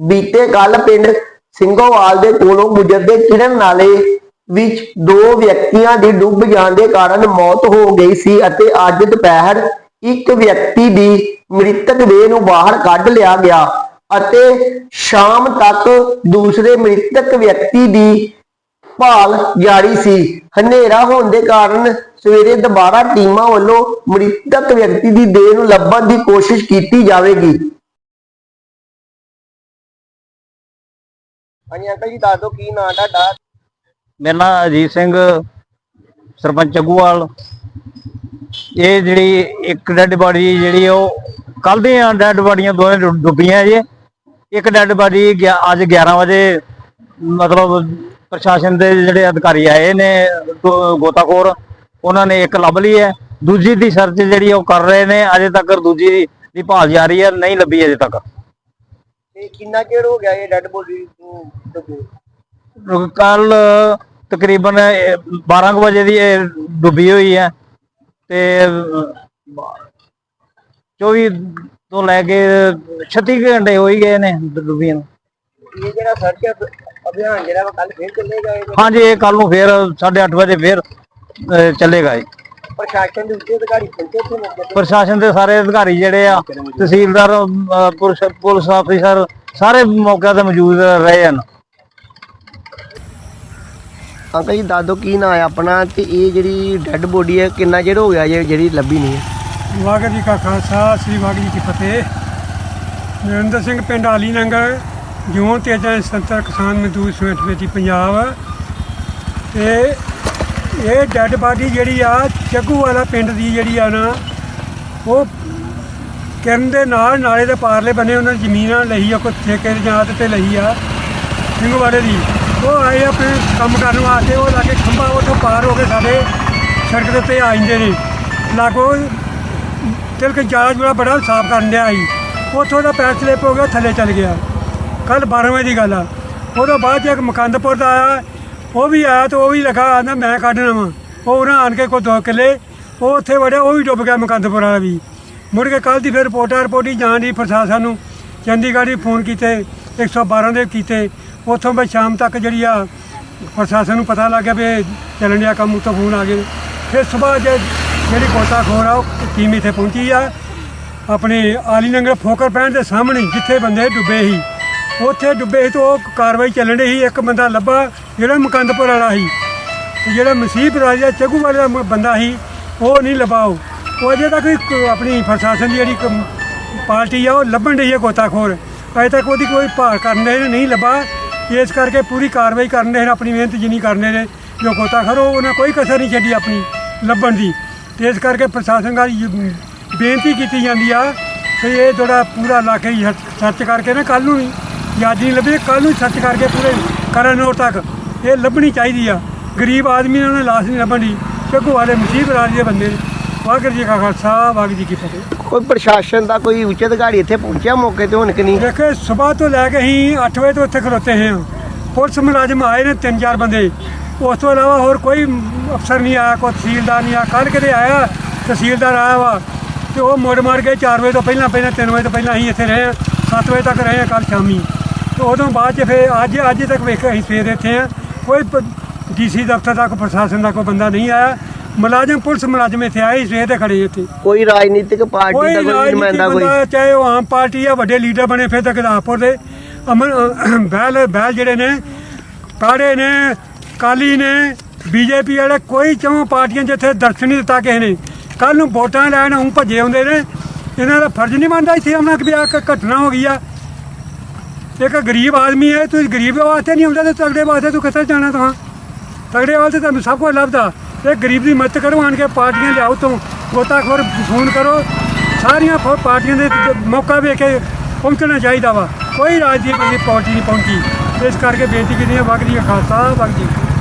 ਬੀਤੇ ਕੱਲ ਪਿੰਡ ਸਿੰਘੋਵਾਲ ਦੇ ਕੋਲੋਂ ਗੁਜ਼ਰਦੇ ਕਿਰਨ ਨਾਲੇ ਵਿੱਚ ਦੋ ਵਿਅਕਤੀਆਂ ਦੀ ਡੁੱਬ ਜਾਣ ਦੇ ਕਾਰਨ ਮੌਤ ਹੋ ਗਈ ਸੀ ਅਤੇ ਅੱਜ ਦੁਪਹਿਰ ਇੱਕ ਵਿਅਕਤੀ ਦੀ ਮ੍ਰਿਤਕ ਦੇਹ ਨੂੰ ਬਾਹਰ ਕੱਢ ਲਿਆ ਗਿਆ ਅਤੇ ਸ਼ਾਮ ਤੱਕ ਦੂਸਰੇ ਮ੍ਰਿਤਕ ਵਿਅਕਤੀ ਦੀ ਭਾਲ ਜਾਰੀ ਸੀ। ਹਨੇਰਾ ਹੋਣ ਦੇ ਕਾਰਨ ਸਵੇਰੇ ਦੁਬਾਰਾ ਟੀਮਾਂ ਵੱਲੋਂ ਮ੍ਰਿਤਕ ਵਿਅਕਤੀ ਦੀ ਦੇਹ ਨੂੰ ਲੱਭਣ ਦੀ ਕੋਸ਼ਿਸ਼ ਕੀਤੀ ਜਾਵੇਗੀ। ਹਾਂਜੀ, ਅੰਕਲ ਜੀ, ਦੱਸ ਦਿਓ ਕੀ ਨਾਂ ਤੁਹਾਡਾ? ਮੇਰਾ ਨਾਮ ਅਜੀਤ ਸਿੰਘ, ਸਰਪੰਚ ਚੱਗੂਵਾਲ। ਇਹ ਜਿਹੜੀ ਇੱਕ ਡੈੱਡ ਬਾਡੀ ਜਿਹੜੀ ਉਹ ਕੱਲ ਦੀਆਂ ਡੈੱਡ ਬਾਡੀਆਂ ਦੋਵੇਂ ਡੁ- ਡੁੱਬੀਆਂ ਜੇ। ਇੱਕ ਡੈੱਡ ਬਾਡੀ ਗਿਆ, ਅੱਜ 11 ਵਜੇ, ਮਤਲਬ ਪ੍ਰਸ਼ਾਸਨ ਦੇ ਜਿਹੜੇ ਅਧਿਕਾਰੀ ਆਏ ਨੇ ਗੋ- ਗੋਤਾਖੋਰ, ਉਹਨਾਂ ਨੇ ਇੱਕ ਲੱਭ ਲਈ ਹੈ। ਦੂਜੀ ਦੀ ਸਰਚ ਜਿਹੜੀ ਉਹ ਕਰ ਰਹੇ ਨੇ, ਅਜੇ ਤੱਕ ਦੂਜੀ ਦੀ ਭਾਲ ਜਾਰੀ ਹੈ, ਨਹੀਂ ਲੱਭੀ ਅਜੇ ਤੱਕ। ਤੇ ਕਿੰਨਾ ਚਿਰ ਹੋ ਗਿਆ ਇਹ ਡੈਡ ਬੋਡੀ ਨੂੰ ਡੁੱਬੇ? ਕੱਲ ਤਕਰੀਬਨ 12 ਕੁ ਵਜੇ ਦੀ ਇਹ ਡੁੱਬੀ ਹੋਈ ਹੈ ਤੇ 24 ਤੋਂ ਲੈ ਕੇ 36 ਘੰਟੇ ਹੋ ਹੀ ਗਏ ਨੇ ਡੁੱਬੀ ਨੂੰ। ਇਹ ਜਿਹੜਾ ਸਰਚ ਅਭਿਆਨ ਜਿਹੜਾ ਕੱਲ ਫੇਰ ਚੱਲੇਗਾ ਹਾਂਜੀ ਇਹ ਕੱਲ ਨੂੰ ਫੇਰ 8:30 ਵਜੇ ਫੇਰ ਚੱਲੇਗਾ ਇਹ। ਪ੍ਰਸ਼ਾਸਨ ਦੇ ਉੱਤੇ ਅਧਿਕਾਰੀ ਪਹੁੰਚੇ ਇੱਥੇ ਮੌਕੇ ਤੇ ਪ੍ਰਸ਼ਾਸਨ ਦੇ ਸਾਰੇ ਅਧਿਕਾਰੀ ਜਿਹੜੇ ਆ ਤਹਿਸੀਲਦਾਰ ਪੁਲਿਸ ਪੁਲਿਸ ਆਫੀਸਰ ਸਾਰੇ ਮੌਕੇ ਤੇ ਮੌਜੂਦ ਰਹੇ ਹਨ। ਅੰਕਲ ਜੀ ਦੱਸ ਦਿਓ ਕੀ ਨਾਂ ਹੈ ਆਪਣਾ ਤੇ ਇਹ ਜਿਹੜੀ ਡੈੱਡ ਬੋਡੀ ਹੈ ਕਿੰਨਾ ਚਿਰ ਹੋ ਗਿਆ ਜੇ ਜਿਹੜੀ ਲੱਭੀ ਨਹੀਂ ਹੈ? ਵਾਹਿਗੁਰੂ ਜੀ ਕਾ ਖਾਲਸਾ ਸ੍ਰੀ ਵਾਹਿਗੁਰੂ ਜੀ ਕੀ ਫਤਿਹ। ਨਰਿੰਦਰ ਸਿੰਘ ਪਿੰਡ ਆਲੀ ਨੰਗਲ ਜੋਨ ਤੇਜਾ ਸੰਤਰ ਕਿਸਾਨ ਮਜ਼ਦੂਰ ਸਮੇਤ ਪੰਜਾਬ। ਤੇ ਇਹ ਡੈੱਡ ਬਾਡੀ ਜਿਹੜੀ ਆ ਚੱਗੂ ਵਾਲਾ ਪਿੰਡ ਦੀ ਜਿਹੜੀ ਆ ਨਾ, ਉਹ ਕਿਰਨ ਦੇ ਨਾਲ ਨਾਲੇ ਦੇ ਪਾਰਲੇ ਬੰਨੇ ਉਹਨਾਂ ਨੇ ਜ਼ਮੀਨਾਂ ਲਈ ਆ, ਕੋਈ ਠੇਕੇ ਦੀ ਜਾਂਚ ਤੇ ਲਈ ਆ ਸਿੰਘਵਾੜੇ ਦੀ। ਉਹ ਆਏ ਆਪਣੇ ਕੰਮ ਕਰਨ ਵਾਸਤੇ, ਉਹ ਲਾਗੇ ਖੰਭਾ ਉੱਥੋਂ ਪਾਰ ਹੋ ਕੇ ਸਾਡੇ ਸੜਕ ਦੇ ਉੱਤੇ ਆ ਜਾਂਦੇ ਨੇ। ਲਾਗੋ ਤਿਲਕ ਜਹਾਜ਼ ਬੜਾ ਬੜਾ ਸਾਫ਼ ਕਰਨ ਡਿਆ ਸੀ। ਉੱਥੋਂ ਦਾ ਪੈਰ ਸਲਿੱਪ ਹੋ ਗਿਆ, ਥੱਲੇ ਚਲ ਗਿਆ। ਕੱਲ 12 ਵਜੇ ਦੀ ਗੱਲ ਆ। ਉਹਦੋਂ ਬਾਅਦ 'ਚ ਇੱਕ ਮਕੰਦਪੁਰ ਦਾ ਆਇਆ ਉਹ ਵੀ ਆਇਆ ਤੇ ਉਹ ਵੀ ਲਗਾ ਆਂਦਾ, ਮੈਂ ਕੱਢਣਾ ਵਾ। ਉਹ ਉਹਨਾਂ ਆਣ ਕੇ ਕੋਈ ਦੋ ਕਿੱਲੇ ਉਹ ਉੱਥੇ ਵੜਿਆ, ਉਹ ਵੀ ਡੁੱਬ ਗਿਆ ਮਕੰਦਪੁਰ ਵਾਲਾ ਵੀ। ਮੁੜ ਕੇ ਕੱਲ ਦੀ ਫਿਰ ਰਿਪੋਰਟਾਂ ਰਿਪੋਰਟੀ ਜਾਣ ਦੀ ਪ੍ਰਸ਼ਾਸਨ ਨੂੰ। ਚੰਡੀਗੜ੍ਹ ਵੀ ਫੋਨ ਕੀਤੇ 112 ਦੇ ਕੀਤੇ। ਉੱਥੋਂ ਬਈ ਸ਼ਾਮ ਤੱਕ ਜਿਹੜੀ ਆ ਪ੍ਰਸ਼ਾਸਨ ਨੂੰ ਪਤਾ ਲੱਗ ਗਿਆ ਵੀ ਚੱਲਣ ਡਿਆ ਕੰਮ, ਉੱਤੋਂ ਫੋਨ ਆ ਗਏ। ਫਿਰ ਸਵੇਰ ਜੇ ਜਿਹੜੀ ਗੋਤਾਖੋਰ ਆ, ਉਹ ਟੀਮ ਇੱਥੇ ਪਹੁੰਚੀ ਆ। ਆਪਣੇ ਆਲੀ ਨੰਗਲ ਫੋਕਰ ਪੈਣ ਦੇ ਸਾਹਮਣੇ, ਜਿੱਥੇ ਬੰਦੇ ਡੁੱਬੇ ਸੀ। ਉੱਥੇ ਡੁੱਬੇ ਸੀ ਤੇ ਉਹ ਕਾਰਵਾਈ ਚੱਲਣ ਡਈ ਸੀ। ਇੱਕ ਬੰਦਾ ਲੱਭਾ, ਜਿਹੜਾ ਮੁਕੰਦਪੁਰ ਵਾਲਾ ਸੀ। ਤੇ ਜਿਹੜਾ ਮਸੀਬ ਰਾਜਾ ਚੱਗੂ ਵਾਲੇ ਦਾ ਮ- ਬੰਦਾ ਸੀ, ਉਹ ਨਹੀਂ ਲੱਭਾ ਉਹ ਅਜੇ ਤੱਕ ਇੱਕ ਆਪਣੀ ਪ੍ਰਸ਼ਾਸਨ ਦੀ ਜਿਹੜੀ ਇੱਕ ਪਾਰਟੀ ਆ, ਉਹ ਲੱਭਣ ਡਈ ਹੈ ਗੋਤਾਖੋਰ। ਅਜੇ ਤੱਕ ਉਹਦੀ ਕੋਈ ਭਾਲ ਕਰਨ ਦੇ ਨਹੀਂ ਲੱਭਾ। ਇਸ ਕਰਕੇ ਪੂਰੀ ਕਾਰਵਾਈ ਕਰਨ ਦੇ ਨੇ, ਆਪਣੀ ਮਿਹਨਤ ਜਿੰਨੀ ਕਰਨੇ ਨੇ, ਜੋ ਗੋਤਾਖੋਰ, ਉਹ ਉਹਨਾਂ ਕੋਈ ਕਸਰ ਨਹੀਂ ਛੱਡੀ ਆਪਣੀ ਲੱਭਣ ਦੀ। ਤੇ ਇਸ ਕਰਕੇ ਪ੍ਰਸ਼ਾਸਨ ਦਾ ਬੇਨਤੀ ਕੀਤੀ ਜਾਂਦੀ ਆ ਕਿ ਇਹ ਥੋੜਾ ਪੂਰਾ ਇਲਾਕੇ ਹੀ ਸਰਚ- ਕਰਕੇ ਨਾ, ਕੱਲ੍ਹ ਨੂੰ ਨਹੀਂ ਅੱਜ ਨਹੀਂ ਲੱਭੇ ਕੱਲ ਨੂੰ ਸਰਚ ਕਰਕੇ ਪੂਰੇ ਕਰਨੌਰ ਤੱਕ। ਇਹ ਲੱਭਣੀ ਚਾਹੀਦੀ ਆ। ਗਰੀਬ ਆਦਮੀ ਨੂੰ ਉਹਨੇ ਲਾਸ਼ ਨਹੀਂ ਲੱਭਣੀ ਚੱਗੂ ਵਾਲੇ ਮੁਸੀਬਤ ਰਾਜ ਦੇ ਬੰਦੇ। ਵਾਹਿਗੁਰੂ ਜੀ ਕਾ ਖਾਲਸਾ ਵਾਹਿਗੁਰੂ ਜੀ ਕੀ ਫਤਿਹ। ਕੋਈ ਪ੍ਰਸ਼ਾਸਨ ਦਾ ਕੋਈ ਉੱਚ ਅਧਿਕਾਰੀ ਇੱਥੇ ਪਹੁੰਚਿਆ ਮੌਕੇ ਤੇ ਹੁਣ ਕਿ ਨਹੀਂ? ਦੇਖੋ ਸਵੇਰ ਤੋਂ ਲੈ ਕੇ ਅਸੀਂ 8 ਵਜੇ ਤੋਂ ਇੱਥੇ ਖਲੋਤੇ ਹਾਂ। ਪੁਲਿਸ ਮੁਲਾਜ਼ਮ ਆਏ ਨੇ ਤਿੰਨ ਚਾਰ ਬੰਦੇ। ਉਸ ਤੋਂ ਇਲਾਵਾ ਹੋਰ ਕੋਈ ਅਫਸਰ ਨਹੀਂ ਆਇਆ ਕੋਈ ਤਹਿਸੀਲਦਾਰ ਨਹੀਂ ਆਇਆ। ਕੱਲ ਕਿਤੇ ਆਇਆ ਤਹਿਸੀਲਦਾਰ ਆਇਆ ਵਾ ਤੇ ਉਹ ਮੁੜ ਮਾਰ ਕੇ 4 ਵਜੇ ਤੋਂ ਪਹਿਲਾਂ ਪਹਿਲਾਂ 3 ਵਜੇ ਤੋਂ ਪਹਿਲਾਂ ਅਸੀਂ ਇੱਥੇ ਰਹੇ ਹਾਂ। 7 ਵਜੇ ਤੱਕ ਰਹੇ ਹਾਂ ਕੱਲ ਸ਼ਾਮੀ। ਤੇ ਉਦੋਂ ਬਾਅਦ ਚ ਫਿਰ ਅੱਜ ਅੱਜ ਤੱਕ ਵੇਖ ਅਸੀਂ ਸਵੇਰ ਇੱਥੇ ਆ। ਕੋਈ ਡੀਸੀ ਦਫ਼ਤਰ ਦਾ ਕੋਈ ਪ੍ਰਸ਼ਾਸਨ ਦਾ ਕੋਈ ਬੰਦਾ ਨਹੀਂ ਆਇਆ। ਮੁਲਾਜ਼ਮ ਪੁਲਿਸ ਮੁਲਾਜ਼ਮ ਇੱਥੇ ਆਏ ਸਵੇਰ ਦੇ ਖੜੇ ਇੱਥੇ। ਕੋਈ ਰਾਜਨੀਤਿਕ ਪਾਰਟੀ ਦਾ ਕੋਈ ਨੁਮਾਇੰਦਾ ਕੋਈ? ਚਾਹੇ ਉਹ ਆਮ ਪਾਰਟੀ ਆ ਵੱਡੇ ਲੀਡਰ ਬਣੇ ਫਿਰ ਤੱਕ ਗਦਾਪੁਰ ਦੇ। ਅਮਨ ਬਹਿਲ ਬਹਿਲ ਜਿਹੜੇ ਨੇ ਕਾੜੇ ਨੇ ਕਾਲੀ ਨੇ ਬੀਜੇਪੀ ਵਾਲੇ ਕੋਈ ਚੋਂ ਪਾਰਟੀਆਂ ਜਿੱਥੇ ਦਰਸ਼ਨ ਨਹੀਂ ਦਿੱਤਾ ਕਿਸੇ ਨੇ। ਕੱਲ ਨੂੰ ਵੋਟਾਂ ਲੈਣ ਉਹ ਭੱਜੇ ਆਉਂਦੇ ਨੇ। ਇਹਨਾਂ ਦਾ ਫਰਜ਼ ਨਹੀਂ ਬਣਦਾ ਇੱਥੇ ਆਉਣਾ ਕਿ ਕ- ਘਟਨਾ ਹੋ ਗਈ ਆ। ਇੱਕ ਗਰੀਬ ਆਦਮੀ ਹੈ ਤੁਸੀਂ ਗਰੀਬ ਵਾਸਤੇ ਨਹੀਂ ਆਉਂਦਾ ਤੇ ਤਗੜੇ ਵਾਸਤੇ ਤੂੰ ਕਿੱਥੇ ਜਾਣਾ ਤੁਹਾਂ ਤਗੜੇ ਵਾਸਤੇ ਤੁਹਾਨੂੰ ਸਭ ਕੁਝ ਲੱਭਦਾ। ਤੇ ਗਰੀਬ ਦੀ ਮਦਦ ਕਰੋ, ਆਣ ਕੇ ਪਾਰਟੀਆਂ ਲਿਆਓ ਤੋਂ। ਗੋਤਾਖੋਰ ਫੋਨ ਕਰੋ। ਸਾਰੀਆਂ ਫੋ- ਪਾਰਟੀਆਂ ਦੇ ਮੌਕਾ ਵੇਖ ਕੇ ਪਹੁੰਚਣਾ ਚਾਹੀਦਾ ਵਾ। ਕੋਈ ਰਾਜਨੀਤਿਕ ਪਾਰਟੀ ਨਹੀਂ ਪਹੁੰਚੀ। ਇਸ ਕਰਕੇ ਬੇਨਤੀ ਕੀਤੀ ਹੈ ਵਗਦੀ ਖਾਲਸਾ ਵਗਦੀ